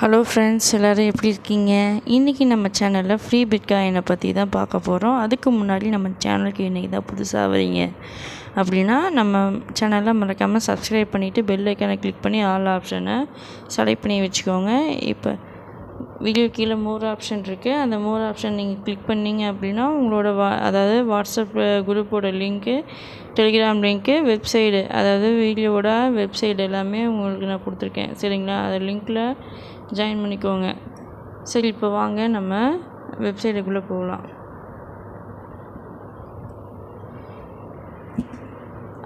Hello friends எல்லோரும் எப்படி இருக்கீங்க? இன்றைக்கி நம்ம சேனலில் ஃப்ரீ பிட்காயினை பற்றி தான் பார்க்க போகிறோம் அதுக்கு முன்னாடி நம்ம சேனலுக்கு இன்றைக்கி தான் புதுசாக வரீங்க அப்படின்னா நம்ம சேனலை மறக்காமல் சப்ஸ்கிரைப் பண்ணிவிட்டு பெல் ஐக்கானை கிளிக் பண்ணி ஆல் ஆப்ஷனை செலக்ட் பண்ணி வச்சுக்கோங்க. இப்போ வீடியோ கீழே மோர் ஆப்ஷன் இருக்குது அந்த மோர் ஆப்ஷன் நீங்கள் கிளிக் பண்ணிங்க அப்படின்னா உங்களோட வா அதாவது வாட்ஸ்அப் குரூப்போட லிங்க்கு டெலிகிராம் லிங்க்கு வெப்சைடு அதாவது வீடியோவோட வெப்சைடு எல்லாமே உங்களுக்கு நான் கொடுத்துருக்கேன். சரிங்களா? அது லிங்க்கில் ஜாயின் பண்ணிக்கோங்க. சரி இப்போ வாங்க நம்ம வெப்சைட்டுக்குள்ளே போகலாம்.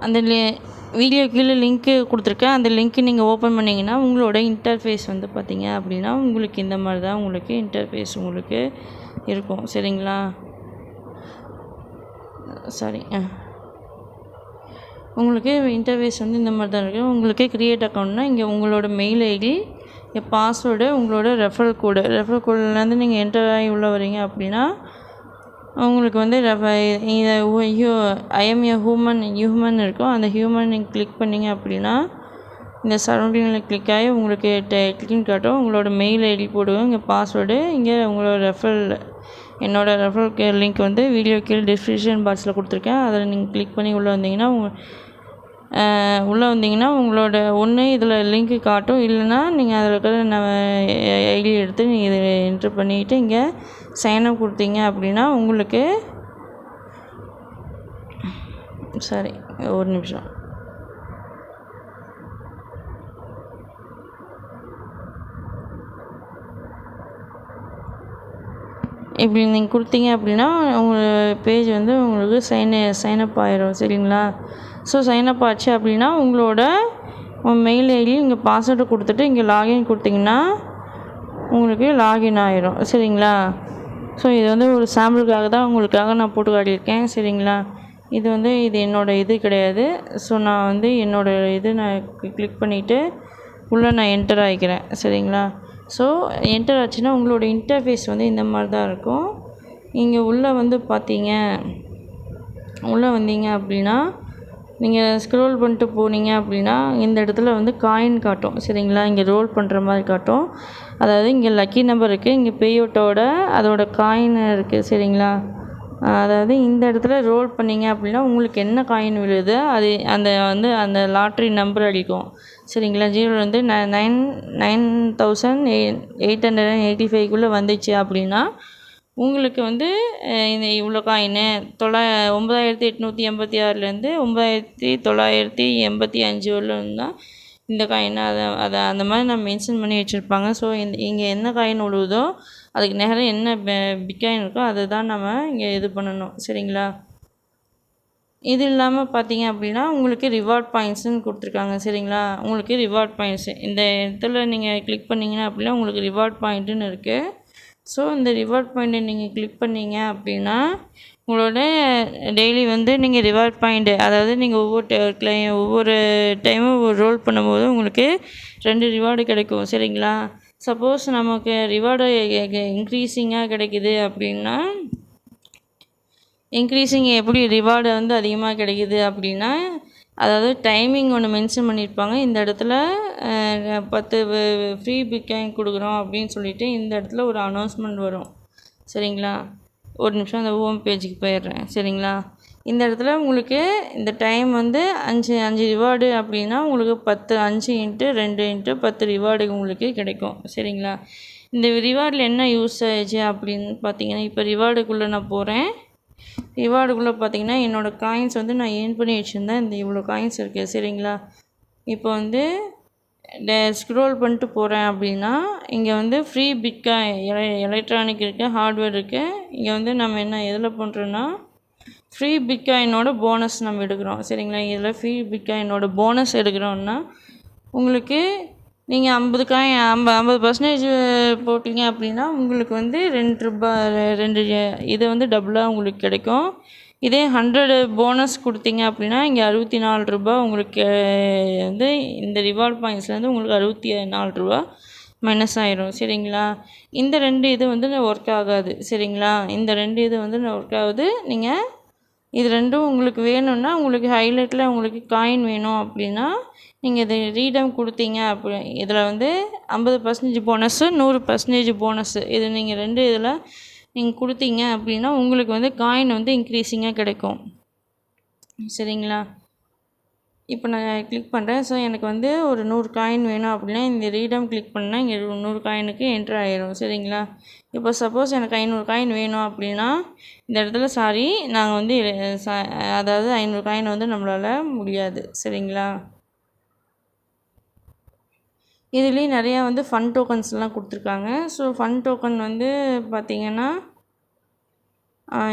அந்த வீடியோ கீழே லிங்க்கு கொடுத்துருக்கேன். அந்த லிங்க்கு நீங்கள் ஓப்பன் பண்ணிங்கன்னா உங்களோட இன்டர்ஃபேஸ் வந்து பார்த்தீங்க அப்படின்னா உங்களுக்கு இந்த மாதிரி தான் உங்களுக்கு இன்டர்ஃபேஸ் உங்களுக்கு இருக்கும். சரிங்களா? சாரி உங்களுக்கு இன்டர்ஃபேஸ் வந்து இந்த மாதிரி தான் இருக்குது உங்களுக்கு க்ரியேட் அக்கௌண்ட்னால் இங்கே உங்களோட மெயில் ஐடி என் பாஸ்வேர்டு உங்களோட ரெஃபரல் கோடு ரெஃபரல் கோட்லேருந்து நீங்கள் என்டர் ஆகி உள்ளே வரீங்க அப்படின்னா உங்களுக்கு வந்து ரெஃப இதை ஐஎம் ஏ ஹூமன் ஹியூமன் இருக்கும். அந்த ஹியூமன் நீங்கள் கிளிக் பண்ணிங்க அப்படின்னா இந்த சரௌண்டிங்கில் கிளிக் ஆகி உங்களுக்கு கிளிக்னு காட்டும். உங்களோட மெயில் ஐடி போடுவோம் இங்கே பாஸ்வேர்டு இங்கே உங்களோட ரெஃபரல் என்னோடய ரெஃபரல் லிங்க் வந்து வீடியோ கீழே டிஸ்கிரிப்ஷன் பாக்ஸில் கொடுத்துருக்கேன். அதில் நீங்கள் கிளிக் பண்ணி உள்ளே வந்தீங்கன்னா உங்கள் உள்ளே வந்தீங்கன்னா உங்களோட ஒன்று இதில் லிங்க்கு காட்டும். இல்லைன்னா நீங்கள் அதில் இருக்கிற நம்ம ஐடி எடுத்து நீங்கள் இதில் என்ட்ரு பண்ணிவிட்டு இங்கே சைனப் கொடுத்தீங்க அப்படின்னா உங்களுக்கு சரி ஒரு நிமிஷம். இப்படி நீங்கள் கொடுத்தீங்க அப்படின்னா உங்கள் பேஜ் வந்து உங்களுக்கு சைன் சைனப் ஆயிரும் சரிங்களா? ஸோ சைனப் ஆச்சு அப்படின்னா உங்களோட மெயில் ஐடி இங்கே பாஸ்வேர்டு கொடுத்துட்டு இங்கே லாகின் கொடுத்தீங்கன்னா உங்களுக்கு லாகின் ஆயிரும். சரிங்களா? ஸோ இது வந்து ஒரு சாம்பிளுக்காக தான் உங்களுக்காக நான் போட்டு காட்டியிருக்கேன். சரிங்களா? இது வந்து இது என்னோடய இது கிடையாது. ஸோ நான் வந்து என்னோடய இது நான் கிளிக் பண்ணிவிட்டு உள்ளே நான் என்டர் ஆகிக்கிறேன் சரிங்களா? ஸோ என்டர் ஆச்சுன்னா உங்களோட இன்டர்ஃபேஸ் வந்து இந்த மாதிரி தான் இருக்கும். இங்கே உள்ளே வந்து பார்த்தீங்க. உள்ளே வந்தீங்க அப்படின்னா நீங்கள் ஸ்க்ரோல் பண்ணிட்டு போனீங்க அப்படின்னா இந்த இடத்துல வந்து காயின் காட்டும். சரிங்களா? இங்கே ரோல் பண்ணுற மாதிரி காட்டும். அதாவது இங்கே லக்கி நம்பர் இருக்குது இங்கே பேயோட்டோட அதோட காயின் இருக்குது சரிங்களா? அதாவது இந்த இடத்துல ரோல் பண்ணிங்க அப்படின்னா உங்களுக்கு என்ன காயின் விழுது? அது அந்த வந்து அந்த லாட்ரி நம்பர் அடிக்கும். சரிங்களா? ஜீரோ வந்து nine nine thousand eight hundred and eighty ஃபைவ்க்குள்ளே வந்துச்சு அப்படின்னா உங்களுக்கு வந்து இந்த இவ்வளோ காயினு தொள்ளா ஒம்பதாயிரத்தி எட்நூற்றி எண்பத்தி ஆறுலேருந்து ஒம்பதாயிரத்தி தொள்ளாயிரத்தி எண்பத்தி அஞ்சு வரலும் தான் இந்த காயின் அதை அதை அந்த மாதிரி நான் மென்ஷன் பண்ணி வச்சுருப்பாங்க. ஸோ இந்த இங்கே என்ன காயின் உழுவுதோ அதுக்கு நேரம் என்ன பிட்காயின் இருக்கோ அதை தான் நம்ம இங்கே இது பண்ணணும். சரிங்களா? இது இல்லாமல் பார்த்தீங்க அப்படின்னா உங்களுக்கு ரிவார்ட் பாயிண்ட்ஸுன்னு கொடுத்துருக்காங்க. சரிங்களா? உங்களுக்கு ரிவார்ட் பாயிண்ட்ஸு இந்த இடத்துல நீங்கள் கிளிக் பண்ணிங்கன்னா அப்படின்னா உங்களுக்கு ரிவார்ட் பாயிண்ட்டுன்னு இருக்குது ஸோ இந்த ரிவார்ட் பாயிண்ட்டை நீங்கள் கிளிக் பண்ணிங்க அப்படின்னா உங்களோட டெய்லி வந்து நீங்கள் ரிவார்ட் பாயிண்ட்டு அதாவது நீங்கள் ஒவ்வொரு கிளை ஒவ்வொரு டைமும் ஒரு ரோல் பண்ணும்போது உங்களுக்கு ரெண்டு ரிவார்டு கிடைக்கும். சரிங்களா? சப்போஸ் நமக்கு ரிவார்டு இன்க்ரீஸிங்காக கிடைக்குது அப்படின்னா இன்க்ரீஸிங் எப்படி ரிவார்டு வந்து அதிகமாக கிடைக்குது அப்படின்னா அதாவது டைமிங் ஒன்று மென்ஷன் பண்ணியிருப்பாங்க இந்த இடத்துல பத்து ஃப்ரீ பிட்காயின் கொடுக்குறோம் அப்படின்னு சொல்லிவிட்டு இந்த இடத்துல ஒரு அனௌன்ஸ்மெண்ட் வரும். சரிங்களா? ஒரு நிமிஷம் அந்த ஹோம் பேஜுக்கு போயிடுறேன். சரிங்களா? இந்த இடத்துல உங்களுக்கு இந்த டைம் வந்து அஞ்சு அஞ்சு ரிவார்டு அப்படின்னா உங்களுக்கு பத்து அஞ்சு இன்ட்டு ரெண்டு இன்ட்டு பத்து ரிவார்டு உங்களுக்கு கிடைக்கும். சரிங்களா? இந்த ரிவார்டில் என்ன யூஸ் ஆயிடுச்சு அப்படின்னு பார்த்தீங்கன்னா இப்போ ரிவார்டுக்குள்ளே நான் போகிறேன் ரிவார்டுக்குள்ளே பார்த்தீங்கன்னா என்னோடய காயின்ஸ் வந்து நான் ஏர்ன் பண்ணி வச்சுருந்தேன். இந்த இவ்வளோ காயின்ஸ் இருக்குது சரிங்களா? இப்போ வந்து ஸ்க்ரோல் பண்ணிட்டு போகிறேன் அப்படின்னா இங்கே வந்து ஃப்ரீ பிட்காயின் எல எலக்ட்ரானிக் இருக்குது ஹார்ட்வேர் இருக்குது இங்கே வந்து நம்ம என்ன எதில் பண்ணுறோன்னா ஃப்ரீ பிட்காயினோட போனஸ் நம்ம எடுக்கிறோம் சரிங்களா? இதில் ஃப்ரீ பிட்காயினோட போனஸ் எடுக்கிறோன்னா உங்களுக்கு நீங்கள் ஐம்பது காயின் ஐம்ப ஐம்பது பர்சன்டேஜ் போட்டிங்க அப்படின்னா உங்களுக்கு வந்து ரெண்டு ரூபா ரெண்டு இது வந்து டபுளாக உங்களுக்கு கிடைக்கும். இதே ஹண்ட்ரடு போனஸ் கொடுத்தீங்க அப்படின்னா இங்கே அறுபத்தி நாலு ரூபா உங்களுக்கு வந்து இந்த ரிவார்ட் பாயிண்ட்ஸ்லேருந்து உங்களுக்கு அறுபத்தி நாலு ரூபா மைனஸ் ஆயிரும். சரிங்களா? இந்த ரெண்டு இது வந்து ஒர்க் ஆகாது. சரிங்களா? இந்த ரெண்டு இது வந்து ஒர்க் ஆகுது. நீங்கள் இது ரெண்டும் உங்களுக்கு வேணும்னா உங்களுக்கு ஹைலைட்டில் உங்களுக்கு காயின் வேணும் அப்படின்னா நீங்கள் இது ரீடம் கொடுத்தீங்க அப்படி இதில் வந்து ஐம்பது பர்சன்டேஜ் போனஸு நூறு பர்சன்டேஜ் போனஸு இது நீங்கள் ரெண்டு இதில் நீங்கள் கொடுத்தீங்க அப்படின்னா உங்களுக்கு வந்து காயின் வந்து இன்க்ரீஸிங்காக கிடைக்கும். சரிங்களா? இப்போ நான் கிளிக் பண்ணுறேன் ஸோ எனக்கு வந்து ஒரு நூறு காயின் வேணும் அப்படின்னா இந்த ரீடம் கிளிக் பண்ணால் இங்கே நூறு காயினுக்கு என்ட்ரு ஆயிரும். சரிங்களா? இப்போ சப்போஸ் எனக்கு ஐநூறு காயின் வேணும் அப்படின்னா இந்த இடத்துல சாரி நாங்கள் வந்து அதாவது ஐநூறு காயின் வந்து நம்மளால் முடியாது. சரிங்களா? இதுலேயும் நிறையா வந்து ஃபன் டோக்கன்ஸ்லாம் கொடுத்துருக்காங்க. ஸோ ஃபன் டோக்கன் வந்து பார்த்திங்கன்னா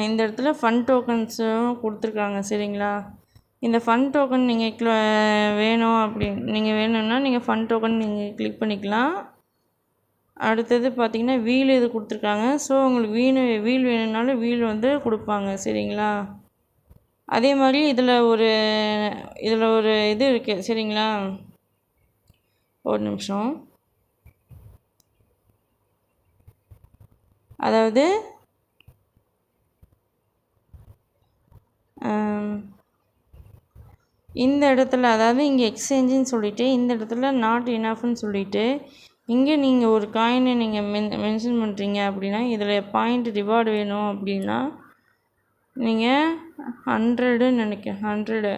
இந்த இடத்துல ஃபன் டோக்கன்ஸும் கொடுத்துருக்காங்க. சரிங்களா? இந்த ஃபன் டோக்கன் நீங்கள் வேணும் அப்படி நீங்கள் வேணும்னா நீங்கள் ஃபன் டோக்கன் நீங்கள் கிளிக் பண்ணிக்கலாம். அடுத்தது பார்த்தீங்கன்னா வீல் இது கொடுத்துருக்காங்க. ஸோ உங்களுக்கு வீணு வீல் வேணும்னாலும் வீல் வந்து கொடுப்பாங்க. சரிங்களா? அதே மாதிரி இதில் ஒரு இதில் ஒரு இது இருக்குது சரிங்களா? ஒரு நிமிஷம். அதாவது இந்த இடத்துல அதாவது இங்கே எக்ஸ்சேஞ்சுன்னு சொல்லிவிட்டு இந்த இடத்துல நாட் இனஃப்னு சொல்லிட்டு இங்கே நீங்கள் ஒரு காயினை நீங்கள் மென் மென்ஷன் பண்ணுறீங்க அப்படின்னா இதில் பாயிண்ட் ரிவார்டு வேணும் அப்படின்னா நீங்கள் ஹண்ட்ரடுன்னு நினைக்கிறேன் ஹண்ட்ரடு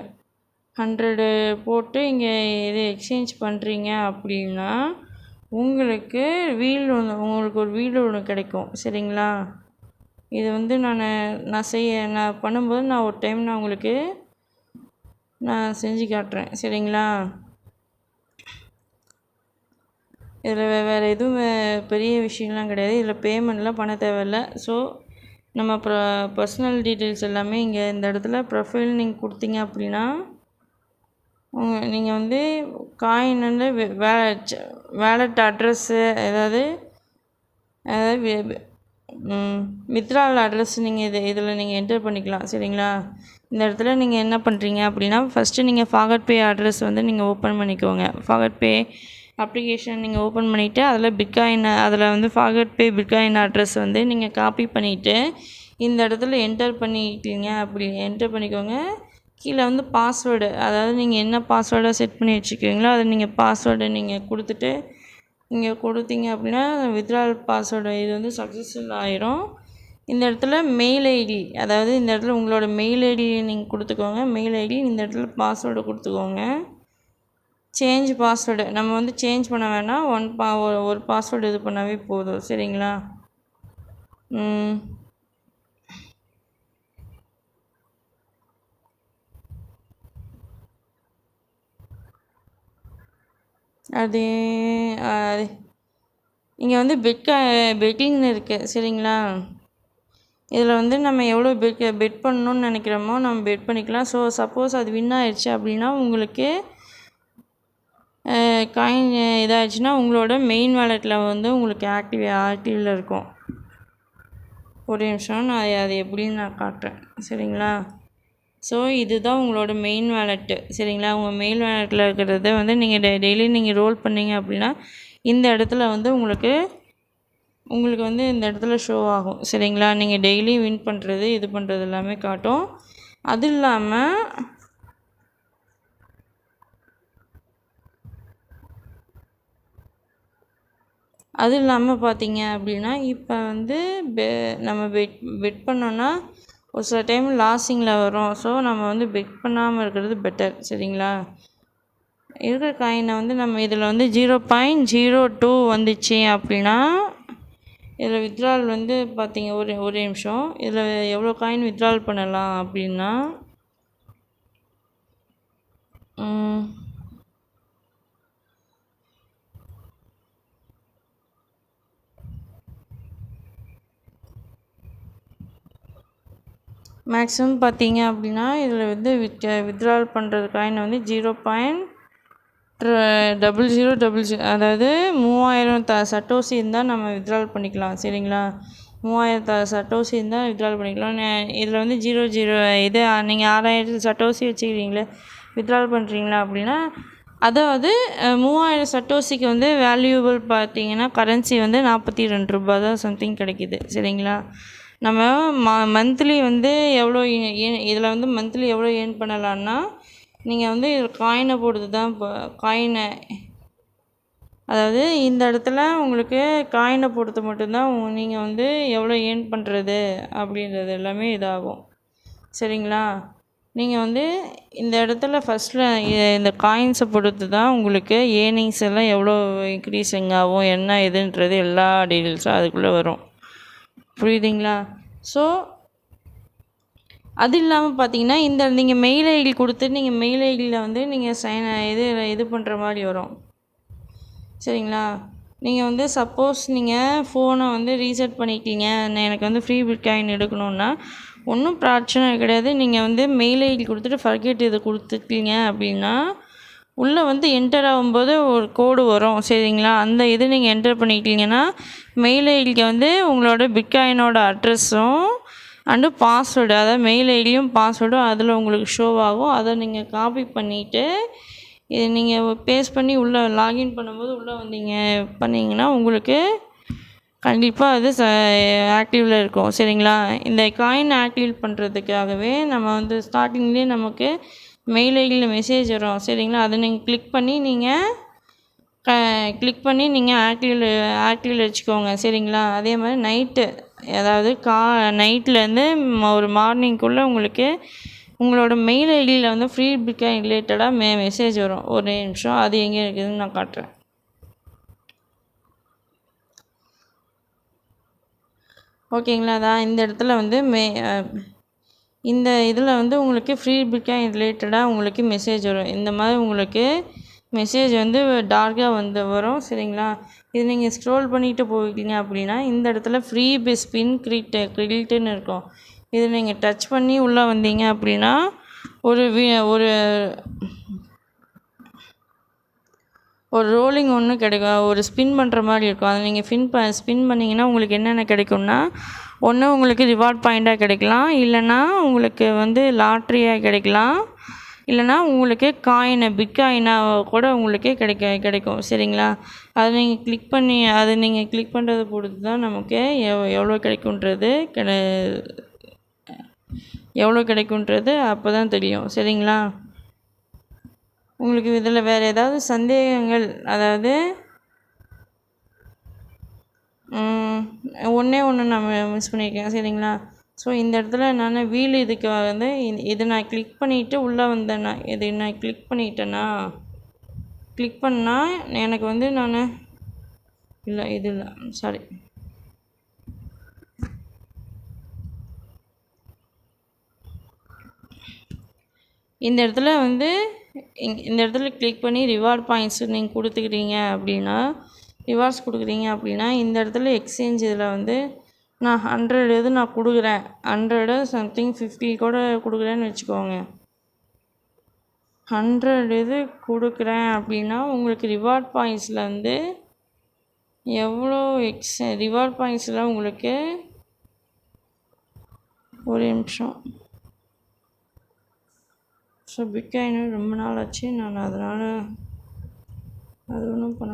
ஹண்ட்ரடு போட்டு இங்கே இது எக்ஸ்சேஞ்ச் பண்ணுறீங்க அப்படின்னா உங்களுக்கு வீல் ஒன்று உங்களுக்கு ஒரு வீல் ஒன்று கிடைக்கும். சரிங்களா? இது வந்து நான் நான் செய்ய நான் பண்ணும்போது நான் ஒரு டைம் நான் உங்களுக்கு நான் செஞ்சு காட்டுறேன். சரிங்களா? இதில் வேறு எதுவும் வே- பெரிய விஷயம்லாம் கிடையாது. இதில் பேமெண்ட்லாம் பண்ண தேவையில்ல. ஸோ நம்ம ப்ர பர்சனல் டீட்டெயில்ஸ் எல்லாமே இங்கே இந்த இடத்துல ப்ரொஃபைல் நீங்கள் கொடுத்தீங்க அப்படின்னா நீங்கள் வந்து காயின் வந்து வே- வே வேலட் அட்ரஸ்ஸு ஏதாவது அதாவது வித்ரால் அட்ரஸ் நீங்கள் இது இதில் நீங்கள் என்டர் பண்ணிக்கலாம் சரிங்களா? இந்த இடத்துல நீங்கள் என்ன பண்ணுறீங்க அப்படின்னா ஃபஸ்ட்டு நீங்கள் ஃபாகட் பே அட்ரஸ் வந்து நீங்கள் ஓப்பன் பண்ணிக்கோங்க. ஃபாகட் பே அப்ளிகேஷன் நீங்கள் ஓப்பன் பண்ணிவிட்டு அதில் பிட்காயின் அதில் வந்து ஃபாகட் பே பிட்காயின் அட்ரஸ் வந்து நீங்கள் காப்பி பண்ணிவிட்டு இந்த இடத்துல என்டர் பண்ணிக்கிட்டீங்க அப்படி என்டர் பண்ணிக்கோங்க. கீழே வந்து பாஸ்வேர்டு அதாவது நீங்கள் என்ன பாஸ்வேர்டை செட் பண்ணி வச்சுக்கிறீங்களோ அதை நீங்கள் பாஸ்வேர்டை நீங்கள் கொடுத்துட்டு நீங்கள் கொடுத்தீங்க அப்படின்னா வித்ட்ரால் பாஸ்வேர்டு இது வந்து சக்ஸஸ்ஃபுல் ஆயிரும். இந்த இடத்துல மெயில் ஐடி அதாவது இந்த இடத்துல உங்களோட மெயில் ஐடி நீங்கள் கொடுத்துக்கோங்க. மெயில் ஐடி இந்த இடத்துல பாஸ்வேர்டு கொடுத்துக்கோங்க. சேஞ்ச் பாஸ்வேர்டு நம்ம வந்து சேஞ்ச் பண்ண வேணாம். ஒன் பா ஒரு- ஒரு பாஸ்வேர்டு இது பண்ணாவே போதும். சரிங்களா? அது அது இங்கே வந்து பெட் பெட்டிங்னு இருக்குது சரிங்களா? இதில் வந்து நம்ம எவ்வளோ பெட் பெட் பண்ணணும்னு நினைக்கிறோமோ நம்ம பெட் பண்ணிக்கலாம். ஸோ சப்போஸ் அது வின் ஆயிடுச்சு அப்படின்னா உங்களுக்கு காயின் இதாகிடுச்சுன்னா உங்களோட மெயின் வேலெட்டில் வந்து உங்களுக்கு ஆக்டிவ் ஆக்டிவில் இருக்கும். ஒரு நிமிஷம் நான் அது எப்படின்னு நான் காட்டுறேன் சரிங்களா? ஸோ இதுதான் உங்களோட மெயின் வேலெட்டு சரிங்களா? உங்கள் மெயின் வேலெட்டில் இருக்கிறத வந்து நீங்கள் டெ டெய்லி நீங்கள் ரோல் பண்ணீங்க அப்படின்னா இந்த இடத்துல வந்து உங்களுக்கு உங்களுக்கு வந்து இந்த இடத்துல ஷோ ஆகும். சரிங்களா? நீங்கள் டெய்லி வின் பண்ணுறது இது பண்ணுறது எல்லாமே காட்டும். அது இல்லாமல் அது இல்லாமல் பார்த்தீங்க அப்படின்னா இப்போ வந்து பெ நம்ம பெட் பெட் பண்ணோன்னா ஒரு சில டைம் லாஸிங்கில் வரும். ஸோ நம்ம வந்து பெட் பண்ணாமல் இருக்கிறது பெட்டர் சரிங்களா? இருக்கிற காயினை வந்து நம்ம இதில் வந்து ஜீரோ பாயிண்ட் ஜீரோ டூ வந்துச்சு அப்படின்னா இதில் வித்ட்ரால் வந்து பார்த்தீங்க ஒரு ஒரு நிமிஷம். இதில் எவ்வளோ காயின் வித்ட்ரால் பண்ணலாம் அப்படின்னா மேக்ஸிமம் பார்த்தீங்க அப்படின்னா இதில் வந்து வித் வித்ட்ரால் பண்ணுறது காயின் வந்து zero point double zero double zero அதாவது மூவாயிரம் த சட்டோசி இருந்தால் நம்ம வித்ட்ரால் பண்ணிக்கலாம் சரிங்களா? மூவாயிரம் த சட்டோசி இருந்தால் வித்ட்ரால் பண்ணிக்கலாம். இதில் வந்து ஜீரோ ஜீரோ இது நீங்கள் ஆறாயிரத்து சட்டோசி வச்சுக்கிறீங்களே வித்ட்ரால் பண்ணுறீங்களா அப்படின்னா அதாவது மூவாயிரம் சட்டோசிக்கு வந்து வேல்யூபிள் பார்த்தீங்கன்னா கரன்சி வந்து நாற்பத்தி ரெண்டு ரூபா தான் சம்திங் கிடைக்கிது சரிங்களா? நம்ம ம மந்த்லி வந்து எவ்வளோ இதில் வந்து மந்த்லி எவ்வளோ ஏர்ன் பண்ணலான்னா நீங்கள் வந்து காயினை பொறுத்து தான் இப்போ காயினை அதாவது இந்த இடத்துல உங்களுக்கு காயினை பொறுத்து மட்டும்தான் நீங்கள் வந்து எவ்வளோ ஏர்ன் பண்ணுறது அப்படின்றது எல்லாமே இதாகும். சரிங்களா? நீங்கள் வந்து இந்த இடத்துல ஃபஸ்ட்டில் இந்த காயின்ஸை பொறுத்து தான் உங்களுக்கு ஏர்னிங்ஸ் எல்லாம் எவ்வளோ இன்க்ரீஸிங் ஆகும் என்ன இதுன்றது எல்லா டீட்டெயில்ஸும் அதுக்குள்ளே வரும். புரியுதுங்களா? ஸோ அது இல்லாமல் பார்த்தீங்கன்னா இந்த நீங்கள் மெயில் ஐடி கொடுத்து நீங்கள் மெயில் ஐடியில் வந்து நீங்கள் சைன் இது இது பண்ணுற மாதிரி வரும். சரிங்களா? நீங்கள் வந்து சப்போஸ் நீங்கள் ஃபோனை வந்து ரீசெட் பண்ணிக்கிங்க. எனக்கு வந்து ஃப்ரீ பிட்காயின் எடுக்கணுன்னா ஒன்றும் பிரச்சனை கிடையாது. நீங்கள் வந்து மெயில் ஐடி கொடுத்துட்டு ஃபர்கெட் இது கொடுத்துட்டீங்க அப்படின்னா உள்ளே வந்து என்டர் ஆகும்போது ஒரு கோடு வரும். சரிங்களா? அந்த இது நீங்கள் என்டர் பண்ணிக்கிட்டிங்கன்னா மெயில் ஐடிக்கு வந்து உங்களோட பிட்காயினோட அட்ரஸும் அண்டு பாஸ்வேர்டு அதாவது மெயில் ஐடியும் பாஸ்வேர்டும் அதில் உங்களுக்கு ஷோவாகும் அதை நீங்கள் காப்பி பண்ணிவிட்டு இது நீங்கள் பேஸ்ட் பண்ணி உள்ளே லாகின் பண்ணும்போது உள்ளே வந்தீங்க பண்ணிங்கன்னா உங்களுக்கு கண்டிப்பாக அது ச ஆக்டிவில் இருக்கும். சரிங்களா? இந்த காயின் ஆக்டிவேட் பண்ணுறதுக்காகவே நம்ம வந்து ஸ்டார்டிங்லேயே நமக்கு மெயில் ஐடியில் மெசேஜ் வரும். சரிங்களா? அதை நீங்கள் கிளிக் பண்ணி நீங்கள் க கிளிக் பண்ணி நீங்கள் ஆக்டிவில் ஆக்டிவில் வச்சுக்கோங்க. சரிங்களா? அதே மாதிரி நைட்டு அதாவது கா நைட்லேருந்து ஒரு மார்னிங்குள்ளே உங்களுக்கு உங்களோட மெயில் ஐடியில் வந்து ஃப்ரீ பிக்காக ரிலேட்டடாக மே மெசேஜ் வரும். ஒரே நிமிஷம். அது எங்கே இருக்குதுன்னு நான் காட்டுறேன். ஓகேங்களா? அதான் இந்த இடத்துல வந்து மே இந்த இதில் வந்து உங்களுக்கு ஃப்ரீ பிக்காக ரிலேட்டடாக உங்களுக்கு மெசேஜ் வரும். இந்த மாதிரி உங்களுக்கு மெசேஜ் வந்து டார்க்காக வந்து வரும். சரிங்களா? இது நீங்கள் ஸ்க்ரோல் பண்ணிட்டு போயிட்டீங்க அப்படின்னா இந்த இடத்துல ஃப்ரீ ஸ்பின் கிரிட் கிரில்ட்டுன்னு இருக்கும். இது நீங்கள் டச் பண்ணி உள்ளே வந்தீங்க அப்படின்னா ஒரு வி ஒரு ஒரு ரோலிங் ஒன்று கிடைக்கும். ஒரு ஸ்பின் பண்ணுற மாதிரி இருக்கும். அதை நீங்கள் ஃபின் ப ஸ்பின் பண்ணிங்கன்னா உங்களுக்கு என்னென்ன கிடைக்கும்னா ஒன்று உங்களுக்கு ரிவார்ட் பாயிண்ட்டாக கிடைக்கலாம். இல்லைன்னா உங்களுக்கு வந்து லாட்ரியாக கிடைக்கலாம். இல்லைன்னா உங்களுக்கு காயினை பிட்காயினாக கூட உங்களுக்கு கிடைக்க கிடைக்கும். சரிங்களா? அதை நீங்கள் கிளிக் பண்ணி அதை நீங்கள் கிளிக் பண்ணுறதை பொறுத்து தான் நமக்கு எவ் எவ்வளோ கிடைக்குன்றது கிடை எவ்வளோ கிடைக்குன்றது அப்போ தான் தெரியும். சரிங்களா? உங்களுக்கு இதில் வேறு ஏதாவது சந்தேகங்கள்? அதாவது ஒன்றே ஒன்று நான் மிஸ் பண்ணியிருக்கேன் சரிங்களா? ஸோ இந்த இடத்துல நான் வீல் இதுக்கு வந்து இது நான் கிளிக் பண்ணிவிட்டு உள்ளே வந்தேன்னா இது நான் கிளிக் பண்ணிட்டேன்னா கிளிக் பண்ணால் எனக்கு வந்து நான் இல்லை இது இல்லை. சாரி இந்த இடத்துல வந்து இந்த இடத்துல கிளிக் பண்ணி ரிவார்ட் பாயிண்ட்ஸ் நீங்கள் கொடுத்துக்கிறீங்க அப்படின்னா ரிவார்ட்ஸ் கொடுக்குறீங்க அப்படின்னா இந்த இடத்துல எக்ஸ்சேஞ்ச் இதில் வந்து நான் ஹண்ட்ரட் இது நான் கொடுக்குறேன். ஹண்ட்ரடு சம்திங் ஃபிஃப்டி கூட கொடுக்குறேன்னு வச்சுக்கோங்க. ஹண்ட்ரட் இது கொடுக்குறேன் அப்படின்னா உங்களுக்கு ரிவார்ட் பாயிண்ட்ஸில் வந்து எவ்வளோ எக்ஸ் ரிவார்ட் பாயிண்ட்ஸில் உங்களுக்கு ஒரு நிமிஷம். ஸோ பிட்காயின் ரொம்ப நாள் ஆச்சு. நான் அதனால் அது ஒன்றும் பண்ண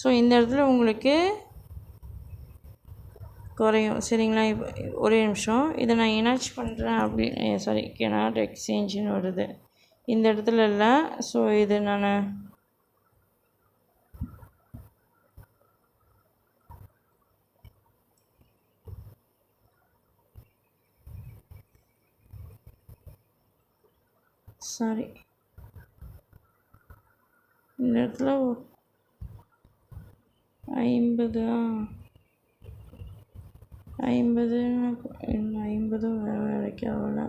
ஸோ இந்த இடத்துல உங்களுக்கு குறையும். சரிங்களா? இப்போ ஒரே நிமிஷம். இதை நான் எனாச் பண்ணுறேன் அப்படின்னு சாரி கெனாட் எக்ஸ்சேஞ்சுன்னு வருது. இந்த இடத்துல இல்லை. ஸோ இது நான் சாரி இந்த இடத்துல ஐம்பது? ஐம்பது ஐம்பதும் வேலைக்கு ஆகல.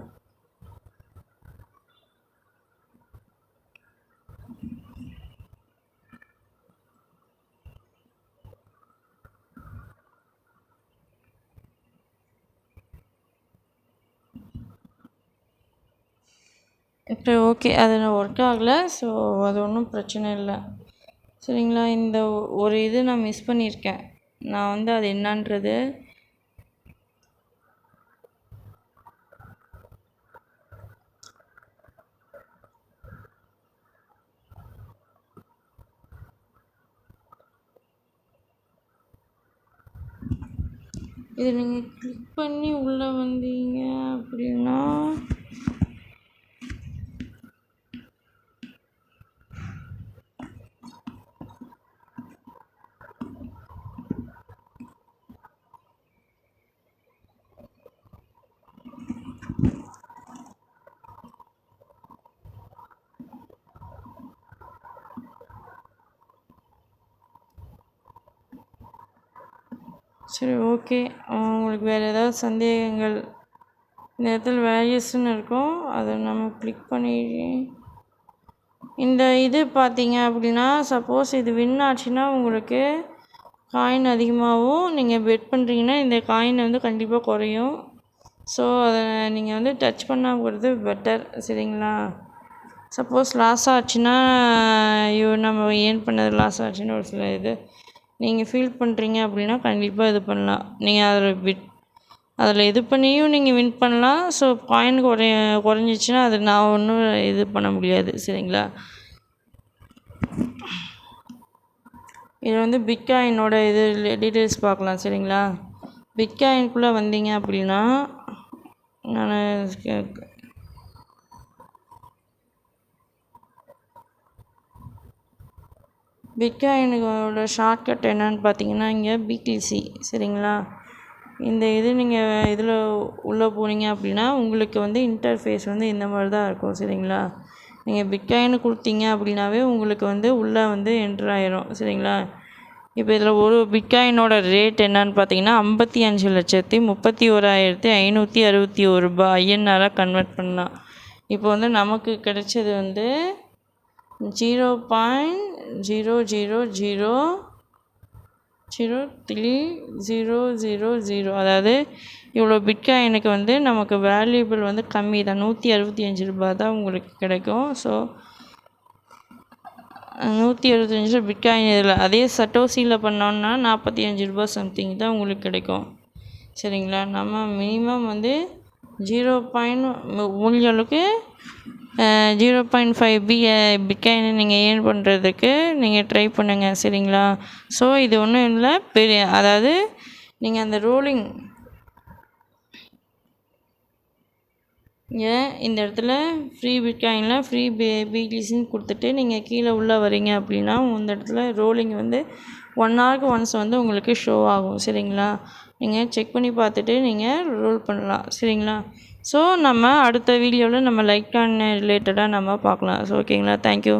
இப்போ ஓகே அது ஒர்க் ஆகலை ஸோ அது ஒன்றும் பிரச்சனை இல்லை. சரிங்களா? இந்த ஒரு இது நான் மிஸ் பண்ணியிருக்கேன். நான் வந்து அது என்னன்றது இதை நீங்கள் கிளிக் பண்ணி உள்ளே வந்தீங்க அப்படின்னா சரி ஓகே உங்களுக்கு வேறு ஏதாவது சந்தேகங்கள்? இந்த இடத்துல வேல்யூஸ்ன்னு இருக்கும். அதை நம்ம கிளிக் பண்ணி இந்த இது பார்த்தீங்க அப்படின்னா சப்போஸ் இது வின் ஆச்சுன்னா உங்களுக்கு காயின் அதிகமாகவும் நீங்கள் பெட் பண்ணுறீங்கன்னா இந்த காயின் வந்து கண்டிப்பாக குறையும். ஸோ அதை நீங்கள் வந்து டச் பண்ணாமல் போகிறது பெட்டர் சரிங்களா? சப்போஸ் லாஸ் ஆச்சுன்னா ஐயோ நம்ம ஏர்ன் பண்ணது லாஸ் ஆச்சுன்னு ஒரு சில இது. நீங்கள் ஃபீல் பண்ணுறீங்க அப்படின்னா கண்டிப்பாக இது பண்ணலாம். நீங்கள் அதில் விட் அதில் இது பண்ணியும் நீங்கள் வின் பண்ணலாம். ஸோ காயின் குறைய குறைஞ்சிச்சின்னா அது நான் ஒன்றும் இது பண்ண முடியாது. சரிங்களா? இது வந்து பிட்காயினோட இது டீட்டெயில்ஸ் பார்க்கலாம். சரிங்களா? பிட்காயின்குள்ளே வந்தீங்க அப்படின்னா நான் பிட்காயினோட ஷார்ட்கட் என்னன்னு பார்த்தீங்கன்னா இங்கே பிடிசி சரிங்களா? இந்த இது நீங்கள் இதில் உள்ளே போனீங்க அப்படின்னா உங்களுக்கு வந்து இன்டர்ஃபேஸ் வந்து இந்த மாதிரி தான் இருக்கும் சரிங்களா? நீங்கள் பிட்காயின் கொடுத்தீங்க அப்படின்னாவே உங்களுக்கு வந்து உள்ளே வந்து என்ட்ரு ஆயிரும் சரிங்களா? இப்போ இதில் ஒரு பிட்காயினோட ரேட் என்னன்னு பார்த்தீங்கன்னா ஐம்பத்தி அஞ்சு லட்சத்தி முப்பத்தி ஓராயிரத்தி ஐநூற்றி அறுபத்தி ஒரு ரூபாய் ஐஎன்ஆராக கன்வெர்ட் பண்ணலாம். இப்போ வந்து நமக்கு கிடைச்சது வந்து zero point zero zero zero zero three zero zero zero. அதாவது இவ்வளோ பிட்காயினுக்கு வந்து நமக்கு வேல்யூபிள் வந்து கம்மி தான். நூற்றி அறுபத்தி அஞ்சு ரூபாய் தான் உங்களுக்கு கிடைக்கும். ஸோ நூற்றி அறுபத்தஞ்சு பிட்காயின் இதில். அதே சட்டோசியில் பண்ணோன்னா நாற்பத்தி அஞ்சு ரூபா சம்திங் தான் உங்களுக்கு கிடைக்கும். சரிங்களா? நம்ம மினிமம் வந்து ஜீரோ பாயிண்ட் முடிஞ்ச அளவுக்கு ஜீரோ பாயிண்ட் ஃபைவ் பி பிட்காயினை நீங்கள் ஏர்ன் பண்ணுறதுக்கு நீங்கள் ட்ரை பண்ணுங்கள் சரிங்களா? ஸோ இது ஒன்றும் இல்லை. பெரிய அதாவது நீங்கள் அந்த ரோலிங் ஏன் இந்த இடத்துல ஃப்ரீ பிட்காயினில் ஃப்ரீ பே பிடிசின்னு கொடுத்துட்டு நீங்கள் கீழே உள்ளே வரீங்க அப்படின்னா இந்த இடத்துல ரோலிங் வந்து ஒன் ஹவருக்கு ஒன்ஸ் வந்து உங்களுக்கு ஷோ ஆகும் சரிங்களா? நீங்கள் செக் பண்ணி பார்த்துட்டு நீங்கள் ரோல் பண்ணலாம் சரிங்களா? ஸோ நம்ம அடுத்த வீடியோவில் நம்ம லைக் காயின் ரிலேட்டடாக நம்ம பார்க்கலாம். ஸோ ஓகேங்களா தேங்க்யூ